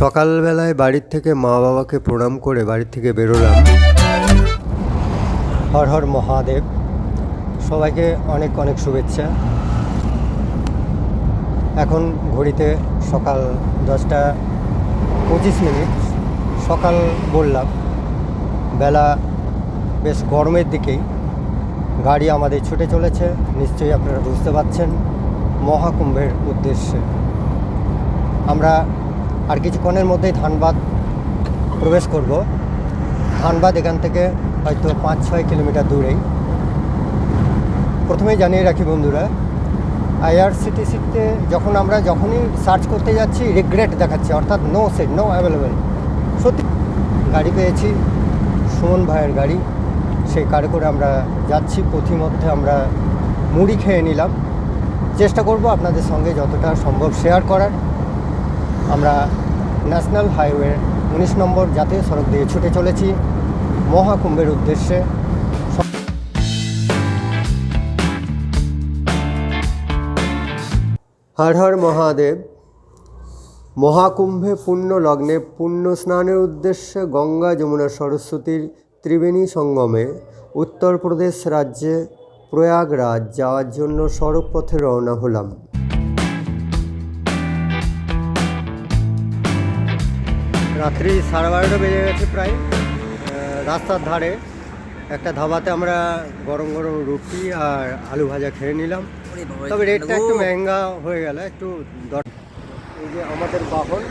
সকালবেলায় বাড়ির থেকে মা বাবাকে প্রণাম করে বাড়ির থেকে বেরোলাম। হর হর মহাদেব। সবাইকে অনেক অনেক শুভেচ্ছা। এখন ঘড়িতে সকাল দশটা পঁচিশ মিনিট সকাল বললাম। বেলা বেশ গরমের দিকেই। গাড়ি আমাদের ছুটে চলেছে, নিশ্চয়ই আপনারা বুঝতে পারছেন মহাকুম্ভের উদ্দেশ্যে। আমরা আর কিছুক্ষণের মধ্যেই ধানবাদ প্রবেশ করব। ধানবাদ এখান থেকে হয়তো পাঁচ ছয় কিলোমিটার দূরেই। প্রথমেই জানিয়ে রাখি বন্ধুরা আইআরসিটিসিতে যখন আমরা যখনই সার্চ করতে যাচ্ছি রিগ্রেট দেখাচ্ছে, অর্থাৎ নো সেট নো অ্যাভেলেবেল সত্যি, গাড়ি পেয়েছি, সুমন ভাইয়ের গাড়ি। সেই কারে করে আমরা যাচ্ছি, পথিমধ্যে আমরা মুড়ি খেয়ে নিলাম। চেষ্টা করব আপনাদের সঙ্গে যতটা সম্ভব শেয়ার করার। আমরা ন্যাশনাল হাইওয়ে উনিশ নম্বর জাতীয় সড়ক দিয়ে ছুটে চলেছি, মহাকুম্ভের উদ্দেশ্যে। হর হর মহাদেব। মহাকুম্ভে পুণ্য লগ্নে পুণ্য স্নানের উদ্দেশ্যে গঙ্গা যমুনা সরস্বতীর ত্রিবেণী সঙ্গমে উত্তরপ্রদেশ রাজ্যে প্রয়াগরাজ যাওয়ার জন্য সড়ক পথে রওনা হলাম। রাত্রি সাড়ে বারোটা বেজে গেছে প্রায়। রাস্তার ধারে একটা ধাবাতে আমরা গরম গরম রুটি আর আলু ভাজা খেয়ে নিলাম। তবে রেটটা একটু মেহেঙ্গা হয়ে গেল একটু দর। এই যে আমাদের বাহন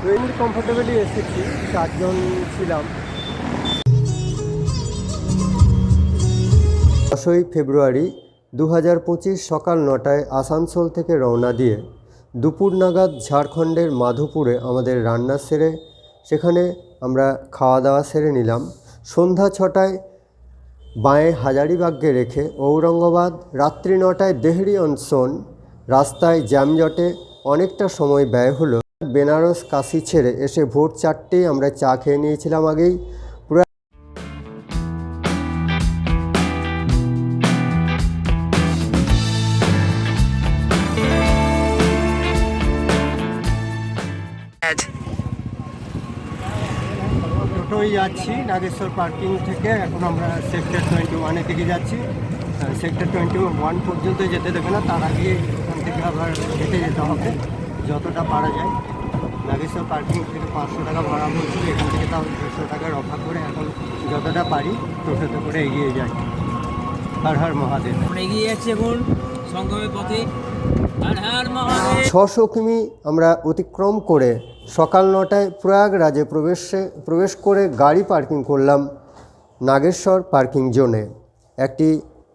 ট্রেন কমফোর্টেবলি এসেছি চারজন ছিলাম। দশই ফেব্রুয়ারি দু হাজার পঁচিশ সকাল নটায় আসানসোল থেকে রওনা দিয়ে দুপুর নাগাদ ঝাড়খণ্ডের মাধুপুরে আমাদের রান্না সেরে সেখানে আমরা খাওয়া দাওয়া সেরে নিলাম। সন্ধ্যা ছটায় বাঁয়ে হাজারিবাগকে রেখে ঔরঙ্গাবাদ রাত্রি নটায় দেহরি অনসন রাস্তায় জ্যামজটে অনেকটা সময় ব্যয় হলো। বেনারস কাশি ছেড়ে এসে ভোর চারটেই আমরা চা খেয়ে নিয়েছিলাম আগেই। টোটোই যাচ্ছি, নাগেশ্বর পার্কিং থেকে। এখন আমরা সেক্টর টোয়েন্টি ওয়ানের দিকে যাচ্ছি। সেক্টর টোয়েন্টি ওয়ান পর্যন্ত যেতে দেবে না, তার আগে এখান থেকে আবার হেঁটে যেতে হবে, যতটা পারা যায়। নাগেশ্বর পার্কিং থেকে পাঁচশো টাকা ভাড়া বলছিল এখান থেকে তাও দেড়শো টাকা অফার করে এখন যতটা পারি, টোটোতে করে এগিয়ে যাই। হর হর মহাদেব। এগিয়ে যাচ্ছি এখন সংগমের পথে। ছশো কিমি আমরা অতিক্রম করে সকাল নটায় প্রয়াগরাজে প্রবেশে, প্রবেশ করে গাড়ি পার্কিং করলাম নাগেশ্বর পার্কিং জোনে। একটি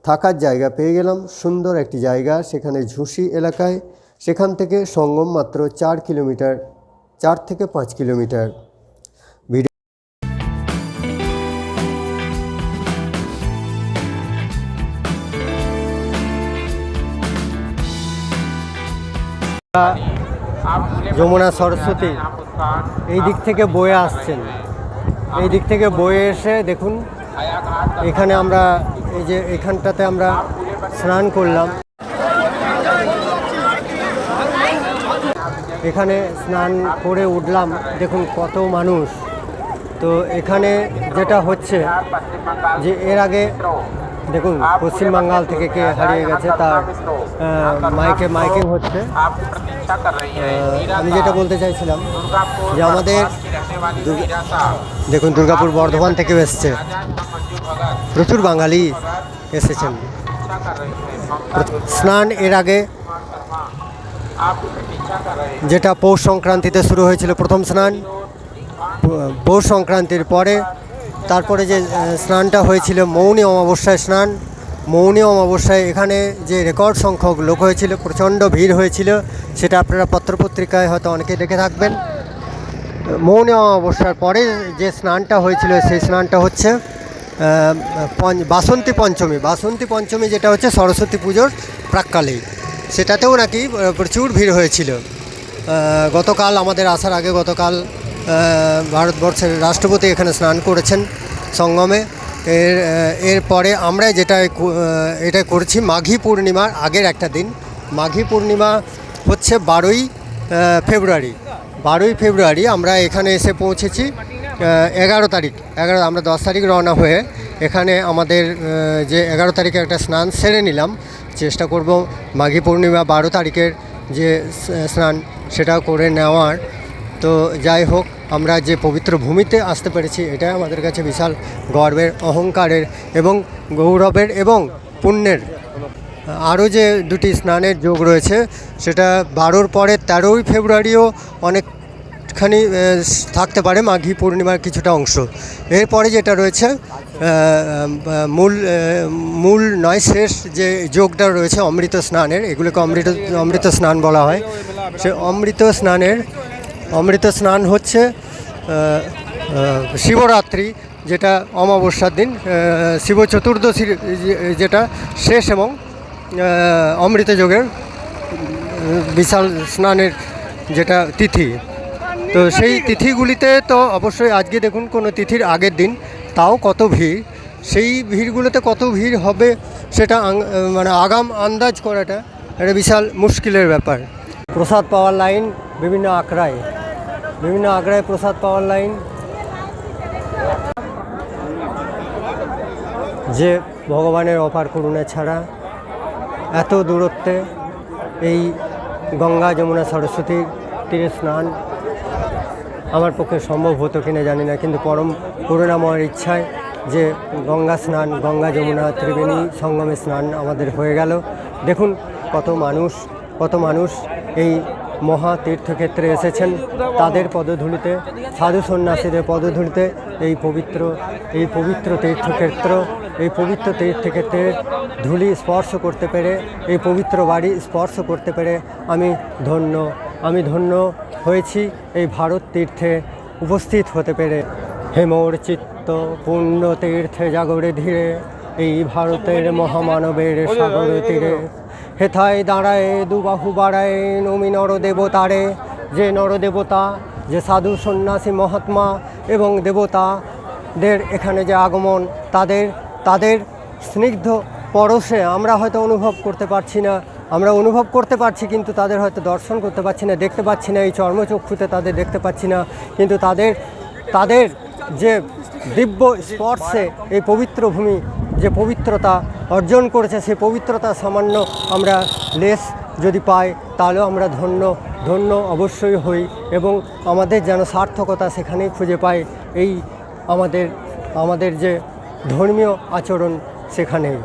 থাকার জায়গা পেয়ে গেলাম, সুন্দর একটি জায়গা সেখানে ঝুসি এলাকায়। সেখান থেকে সঙ্গম মাত্র চার কিলোমিটার, চার থেকে পাঁচ কিলোমিটার। যমুনা সরস্বতী এই দিক থেকে বয়ে আসছেন। এই দিক থেকে বয়ে এসে দেখুন, এখানে আমরা এই যে এখানটাতে আমরা স্নান করলাম। এখানে স্নান করে উঠলাম, দেখুন কত মানুষ। তো এখানে যেটা হচ্ছে যে এর আগে দেখুন, পশ্চিম বাঙ্গাল থেকে কে হারিয়ে গেছে তার মাইকে, মাইকিং হচ্ছে। আমি যেটা বলতে চাইছিলাম যে আমাদের দেখুন, দুর্গাপুর বর্ধমান থেকে এসছে। প্রচুর বাঙালি এসেছেন। স্নান এর আগে যেটা পৌষ সংক্রান্তিতে শুরু হয়েছিল প্রথম স্নান, পৌষ সংক্রান্তির পরে তারপরে যে স্নানটা হয়েছিল, মৌনী অমাবস্যায় স্নান। মৌনী অমাবস্যায় এখানে যে রেকর্ড সংখ্যক লোক হয়েছিল, প্রচণ্ড ভিড় হয়েছিল, সেটা আপনারা পত্রপত্রিকায় হয়তো অনেকে দেখে থাকবেন। মৌনী অমাবস্যার পরে যে স্নানটা হয়েছিল, সেই স্নানটা হচ্ছে বাসন্তী পঞ্চমী। বাসন্তী পঞ্চমী যেটা হচ্ছে সরস্বতী পুজোর প্রাককালেই সেটাতেও নাকি প্রচুর ভিড় হয়েছিল। গতকাল, আমাদের আসার আগে গতকাল ভারতবর্ষের রাষ্ট্রপতি এখানে স্নান করেছেন সঙ্গমে। এর এরপরে আমরা যেটা এটা করেছি, মাঘী পূর্ণিমার আগের একটা দিন। মাঘী পূর্ণিমা হচ্ছে বারোই ফেব্রুয়ারি। বারোই ফেব্রুয়ারি আমরা এখানে এসে পৌঁছেছি এগারো তারিখ। এগারো, আমরা দশ তারিখ রওনা হয়ে এখানে আমাদের যে এগারো তারিখে একটা স্নান সেরে নিলাম। চেষ্টা করব মাঘী পূর্ণিমা বারো তারিখের যে স্নান সেটা করে নেওয়ার। তো যাই হোক, আমরা যে পবিত্র ভূমিতে আসতে পেরেছি, এটাই আমাদের কাছে বিশাল গর্বের, অহংকারের এবং গৌরবের এবং পুণ্যের। আরও যে দুটি স্নানের যোগ রয়েছে, সেটা বারোর পরে তেরোই ফেব্রুয়ারিও অনেকখানি থাকতে পারে মাঘী পূর্ণিমার কিছুটা অংশ। এরপরে যেটা রয়েছে মূল মূল নয় শেষ যে যোগটা রয়েছে অমৃত স্নানের, এগুলোকে অমৃত অমৃত স্নান বলা হয়। সে অমৃত স্নানের অমৃত স্নান হচ্ছে শিবরাত্রি, যেটা অমাবস্যার দিন শিব চতুর্দশীর যেটা শেষ এবং অমৃত যোগের বিশাল স্নানের যেটা তিথি। তো সেই তিথিগুলিতে তো অবশ্যই আজকে দেখুন কোনো তিথির আগের দিন, তাও কত ভিড়। সেই ভিড়গুলোতে কত ভিড় হবে সেটা মানে আগাম আন্দাজ করাটা একটা বিশাল মুশকিলের ব্যাপার। প্রসাদ পাওয়ার লাইন বিভিন্ন আঁকড়ায় বিভিন্ন আগ্রায় প্রসাদ পাওয়ার লাইন। যে ভগবানের অপার করুণা ছাড়া এত দূরত্বে এই গঙ্গা যমুনা সরস্বতীর তীরে স্নান আমার পক্ষে সম্ভব হতো কিনা জানি না, কিন্তু পরম করুণাময়ের ইচ্ছায় যে গঙ্গা স্নান, গঙ্গা যমুনা ত্রিবেণী সঙ্গমে স্নান আমাদের হয়ে গেল। দেখুন কত মানুষ কত মানুষ এই মহা তীর্থক্ষেত্রে এসেছেন। তাদের পদধূলিতে, সাধু সন্ন্যাসীদের পদধূলিতে এই পবিত্র এই পবিত্র তীর্থক্ষেত্র, এই পবিত্র তীর্থক্ষেত্রের ধুলি স্পর্শ করতে পেরে, এই পবিত্র বাড়ি স্পর্শ করতে পেরে আমি ধন্য। আমি ধন্য হয়েছি এই ভারত তীর্থে উপস্থিত হতে পেরে। হেমোর চিত্ত পুণ্য তীর্থে জাগরে ধীরে, এই ভারতের মহামানবের সাগর তীরে। হেথায় দাঁড়ায় দুবাহু বাড়ায় নমি নরদেবতারে। যে নরদেবতা, যে সাধু সন্ন্যাসী মহাত্মা এবং দেবতাদের এখানে যে আগমন, তাদের তাদের স্নিগ্ধ পরশে আমরা হয়তো অনুভব করতে পারছি না। আমরা অনুভব করতে পারছি কিন্তু তাদের হয়তো দর্শন করতে পারছি না, দেখতে পাচ্ছি না, এই চর্মচক্ষুতে তাদের দেখতে পাচ্ছি না। কিন্তু তাদের তাদের যে দিব্য স্পর্শে এই পবিত্র ভূমি যে পবিত্রতা অর্জন করেছে সেই পবিত্রতা সামান্য আমরা লেস যদি পাই, তাহলেও আমরা ধন্য ধন্য অবশ্যই হই এবং আমাদের যেন সার্থকতা সেখানেই খুঁজে পাই, এই আমাদের আমাদের যে ধর্মীয় আচরণ সেখানেই।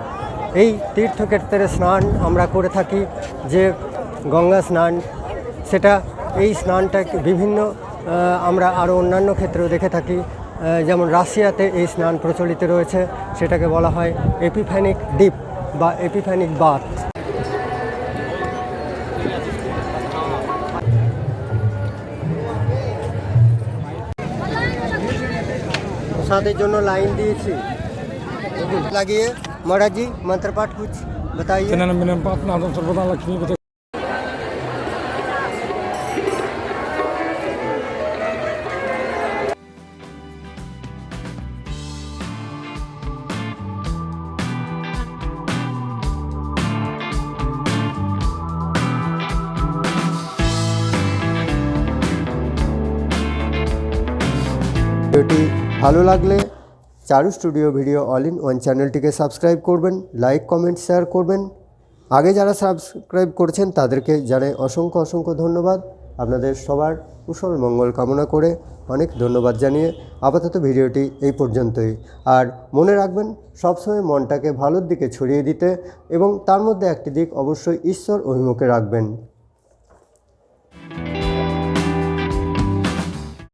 এই তীর্থক্ষেত্রে স্নান আমরা করে থাকি, যে গঙ্গা স্নান, সেটা এই স্নানটা বিভিন্ন আমরা আরও অন্যান্য ক্ষেত্রেও দেখে থাকি। যেমন রাশিয়াতে এই স্নান প্রচলিত রয়েছে সেটাকে বলা হয় এপিফ্যানিক দ্বীপ বা এপিফ্যানিক বাথ প্রসাদের জন্য লাইন দিয়েছি। লাগিয়ে लगी মন্ত্রপাঠ महाराज जी मंत्र ভিডিওটি ভালো লাগলে Charu studio video all in one চ্যানেলটিকে সাবস্ক্রাইব করবেন, লাইক, কমেন্ট, শেয়ার করবেন। আগে যারা সাবস্ক্রাইব করেছেন তাদেরকে জানাই অসংখ্য অসংখ্য ধন্যবাদ। আপনাদের সবার কুশল মঙ্গল কামনা করে অনেক ধন্যবাদ জানিয়ে আপাতত ভিডিওটি এই পর্যন্তই। আর মনে রাখবেন, সবসময় মনটাকে ভালোর দিকে ছড়িয়ে দিতে এবং তার মধ্যে একটি দিক অবশ্যই ঈশ্বর অভিমুখে রাখবেন।